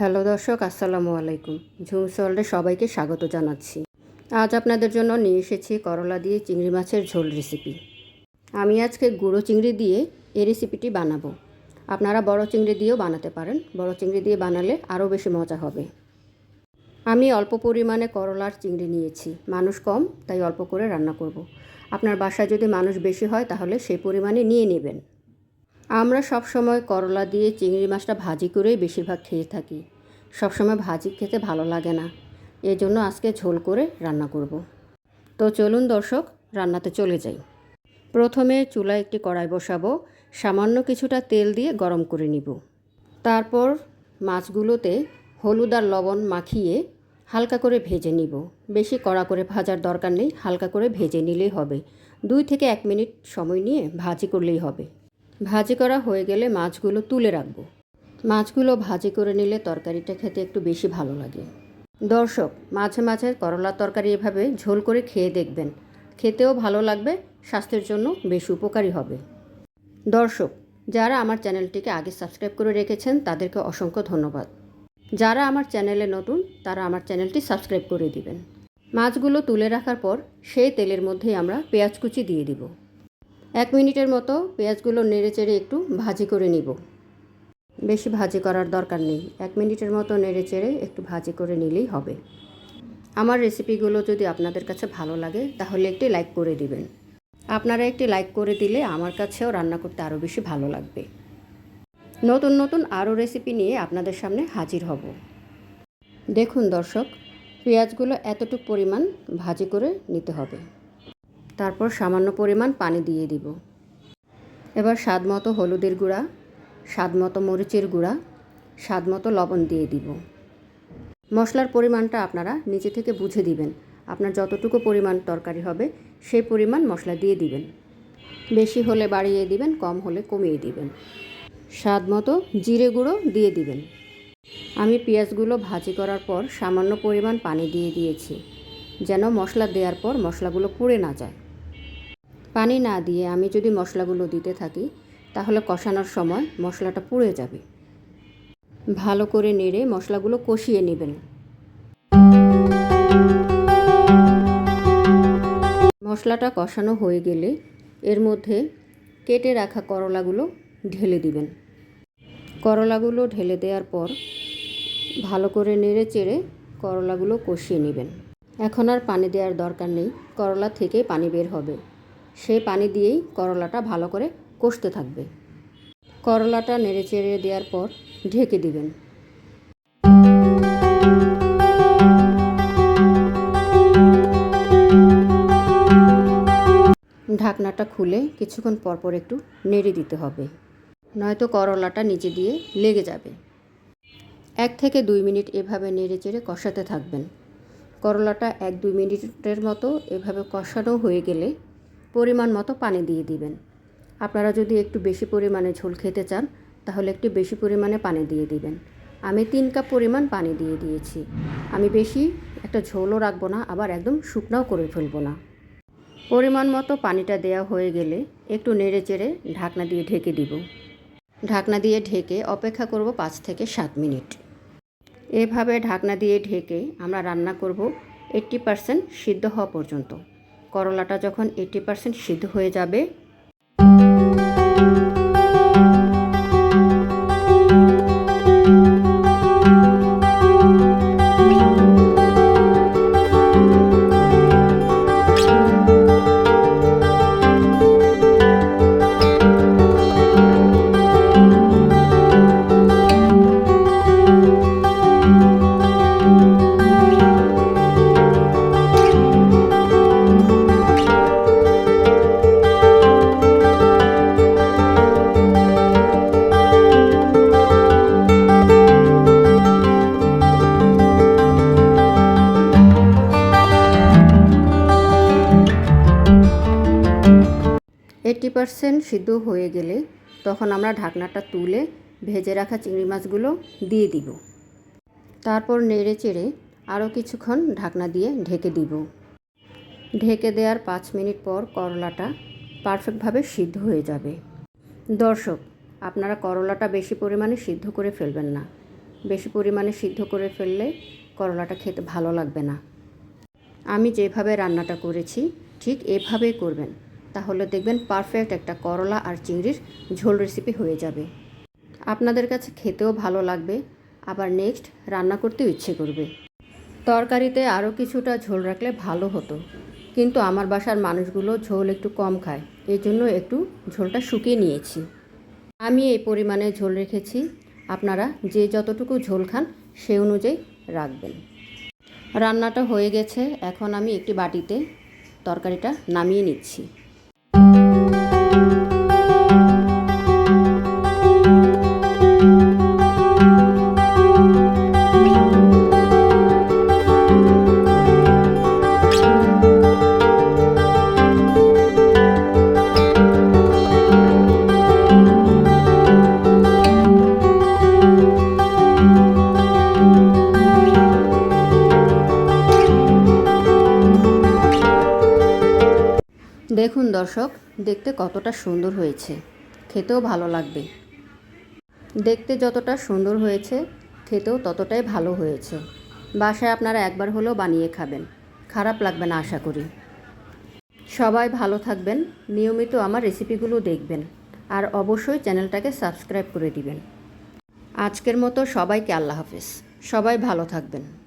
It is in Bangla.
হ্যালো দর্শক, আসসালামু আলাইকুম। ঝুমস ওয়ার্ল্ডে সবাইকে স্বাগত জানাচ্ছি। আজ আপনাদের জন্য নিয়ে এসেছি করলা দিয়ে চিংড়ি মাছের ঝোল রেসিপি আমি আজকে গুঁড়ো চিংড়ি দিয়ে এই রেসিপিটি বানাবো। আপনারা বড় চিংড়ি দিয়েও বানাতে পারেন। বড় চিংড়ি দিয়ে বানালে আরও বেশি মজা হবে। আমি অল্প পরিমাণে করলার চিংড়ি নিয়েছি। মানুষ কম, তাই অল্প করে রান্না করব। আপনার বাসায় যদি মানুষ বেশি হয়, তাহলে সেই পরিমাণে নিয়ে নেবেন। আমরা সব সময় করলা দিয়ে চিংড়ি মাছটা ভাজি করেই বেশিরভাগ খেয়ে থাকি। সবসময় ভাজি খেতে ভালো লাগে না। এই জন্য আজকে ঝোল করে রান্না করব। তো চলুন দর্শক, রান্নাতে চলে যাই। প্রথমে চুলায় একটি কড়াই বসাবো। সামান্য কিছুটা তেল দিয়ে গরম করে নিব। তারপর মাছগুলোতে হলুদ আর লবণ মাখিয়ে হালকা করে ভেজে নিব। বেশি কড়া করে ভাজার দরকার নেই, হালকা করে ভেজে নিলেই হবে। দুই থেকে এক মিনিট সময় নিয়ে ভাজি করলেই হবে। ভাজি করা হয়ে গেলে মাছগুলো তুলে রাখব। মাছগুলো ভাজি করে নিলে তরকারিটা খেতে একটু বেশি ভালো লাগে। দর্শক, মাঝে মাঝে করলা তরকারি এভাবে ঝোল করে খেয়ে দেখবেন। খেতেও ভালো লাগবে, স্বাস্থ্যের জন্য বেশ উপকারী হবে। দর্শক, যারা আমার চ্যানেলটিকে আগে সাবস্ক্রাইব করে রেখেছেন, তাদেরকে অসংখ্য ধন্যবাদ। যারা আমার চ্যানেলে নতুন, তারা আমার চ্যানেলটি সাবস্ক্রাইব করে দিবেন। মাছগুলো তুলে রাখার পর, সেই তেলের মধ্যেই আমরা পেঁয়াজ কুচি দিয়ে দিব। এক মিনিটের মতো পেঁয়াজগুলো নেড়ে চেড়ে একটু ভাজি করে নিব। বেশি ভাজি করার দরকার নেই। এক মিনিটের মতো নেড়ে চেড়ে একটু ভাজি করে নিলেই হবে। আমার রেসিপিগুলো যদি আপনাদের কাছে ভালো লাগে, তাহলে একটি লাইক করে দিবেন। আপনারা একটি লাইক করে দিলে আমার কাছেও রান্না করতে আরও বেশি ভালো লাগবে। নতুন নতুন আরও রেসিপি নিয়ে আপনাদের সামনে হাজির হব। দেখুন দর্শক, পেঁয়াজগুলো এতটুকু পরিমাণ ভাজি করে নিতে হবে। তারপর সামান্য পরিমাণ পানি দিয়ে দিব। এবার স্বাদ মতো হলুদের গুঁড়া স্বাদ মতো মরিচের গুঁড়া স্বাদ মতো লবণ দিয়ে দিব। মশলার পরিমাণটা আপনারা নিচে থেকে বুঝে দিবেন। আপনার যতটুকু পরিমাণ তরকারি হবে, সেই পরিমাণ মশলা দিয়ে দিবেন। বেশি হলে বাড়িয়ে দিবেন, কম হলে কমিয়ে দিবেন। স্বাদ মতো জিরে গুঁড়ো দিয়ে দিবেন। আমি পেঁয়াজগুলো ভাজি করার পর সামান্য পরিমাণ পানি দিয়ে দিয়েছি, যেন মশলা দেওয়ার পর মশলাগুলো পুড়ে না যায়। পানি না দিয়ে আমি যদি মশলাগুলো দিতে থাকি, তাহলে কষানোর সময় মশলাটা পুড়ে যাবে। ভালো করে নেড়ে মশলাগুলো কষিয়ে নেবেন। মশলাটা কষানো হয়ে গেলে এর মধ্যে কেটে রাখা করলাগুলো ঢেলে দিবেন। করলাগুলো ঢেলে দেওয়ার পর ভালো করে নেড়ে চেড়ে করলাগুলো কষিয়ে নেবেন। এখন আর পানি দেওয়ার দরকার নেই, করলা থেকেই পানি বের হবে। সেই পানি দিয়েই করলাটা ভালো করে কষতে থাকবে। করলাটা নেড়ে চেড়ে দেওয়ার পর ঢেকে দিবেন। ঢাকনাটা খুলে কিছুক্ষণ পরপর একটু নেড়ে দিতে হবে। নয়তো করলাটা নিচে দিয়ে লেগে যাবে। এক থেকে দুই মিনিট এভাবে নেড়ে চেড়ে কষাতে থাকবেন। করলাটা এক দুই মিনিটের মতো এভাবে কষানো হয়ে গেলে পরিমাণ মতো পানি দিয়ে দিবেন। আপনারা যদি একটু বেশি পরিমাণে ঝোল খেতে চান, তাহলে একটু বেশি পরিমাণে পানি দিয়ে দিবেন। আমি তিন কাপ পরিমাণ পানি দিয়ে দিয়েছি। আমি বেশি একটা ঝোলও রাখব না, আবার একদম শুকনাও করে ফেলব না। পরিমাণ মতো পানিটা দেওয়া হয়ে গেলে একটু নেড়ে চেড়ে ঢাকনা দিয়ে ঢেকে দিব। ঢাকনা দিয়ে ঢেকে অপেক্ষা করব পাঁচ থেকে সাত মিনিট। এভাবে ঢাকনা দিয়ে ঢেকে আমরা রান্না করব এইট্টি পারসেন্ট সিদ্ধ হওয়া পর্যন্ত। করলাটা যখন এইটি পার্সেন্ট সিদ্ধ হয়ে যাবে পারসেন্ট সিদ্ধ হয়ে গেলে তখন আমরা ঢাকনাটা তুলে ভেজে রাখা চিংড়ি মাছগুলো দিয়ে দিব। তারপর নেড়ে চেড়ে আরও কিছুক্ষণ ঢাকনা দিয়ে ঢেকে দিব। ঢেকে দেওয়ার পাঁচ মিনিট পর করলাটা পারফেক্টভাবে সিদ্ধ হয়ে যাবে। দর্শক, আপনারা করলাটা বেশি পরিমাণে সিদ্ধ করে ফেলবেন না। বেশি পরিমাণে সিদ্ধ করে ফেললে করলাটা খেতে ভালো লাগবে না। আমি যেভাবে রান্নাটা করেছি, ঠিক এভাবেই করবেন। তাহলে দেখবেন পারফেক্ট একটা করলা আর চিংড়ির ঝোল রেসিপি হয়ে যাবে। আপনাদের কাছে খেতেও ভালো লাগবে, আবার নেক্সট রান্না করতেও ইচ্ছে করবে। তরকারিতে আরও কিছুটা ঝোল রাখলে ভালো হতো, কিন্তু আমার বাসার মানুষগুলো ঝোল একটু কম খায়, এই জন্য একটু ঝোলটা শুকিয়ে নিয়েছি। আমি এই পরিমাণে ঝোল রেখেছি, আপনারা যে যতটুকু ঝোল খান সে অনুযায়ী রাখবেন। রান্নাটা হয়ে গেছে, এখন আমি একটি বাটিতে তরকারিটা নামিয়ে নিচ্ছি। দেখুন দর্শক, দেখতে কতটা সুন্দর হয়েছে। খেতেও ভালো লাগবে। দেখতে যতটা সুন্দর হয়েছে, খেতেও ততটাই ভালো হয়েছে। বাসায় আপনারা একবার হলেও বানিয়ে খাবেন। খারাপ লাগবে না আশা করি। সবাই ভালো থাকবেন, নিয়মিত আমার রেসিপিগুলো দেখবেন, আর অবশ্যই চ্যানেলটাকে সাবস্ক্রাইব করে দিবেন। আজকের মতো সবাইকে আল্লাহ হাফেজ। সবাই ভালো থাকবেন।